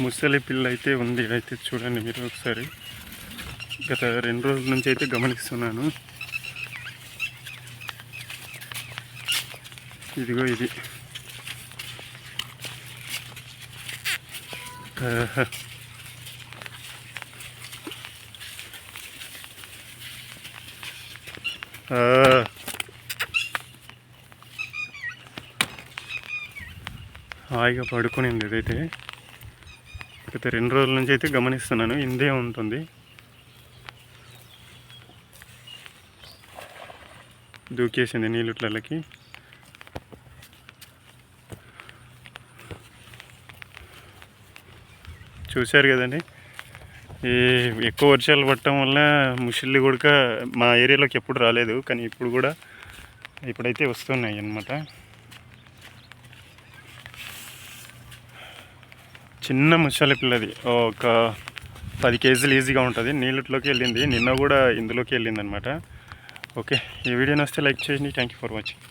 ముసలి పిల్ల అయితే ఉంది. అయితే చూడండి మీరు ఒకసారి. గత రెండు రోజుల నుంచి అయితే గమనిస్తున్నాను. ఇదిగో ఇది. ఆ. హాయిగా పడుకునింది ఇదైతే. గత రెండు రోజుల నుంచి అయితే గమనిస్తున్నాను. ఇందే ఉంటుంది. దూకేసింది నీళ్ళుట్లకి చూశారు కదండి. ఈ ఎక్కువ వర్షాలు పడటం వల్ల ముషిల్లి కూడా మా ఏరియాలోకి ఎప్పుడు రాలేదు. కానీ ఇప్పుడు కూడా ఇప్పుడైతే వస్తున్నాయి అన్నమాట. చిన్న ముసలి పిల్లది. ఒక పది కేజీలు ఈజీగా ఉంటుంది. నీళ్ళట్లోకి వెళ్ళింది. నిన్న కూడా ఇందులోకి వెళ్ళింది అనమాట ఓకే ఈ వీడియో నచ్చితే లైక్ చేయండి. Thank you for watching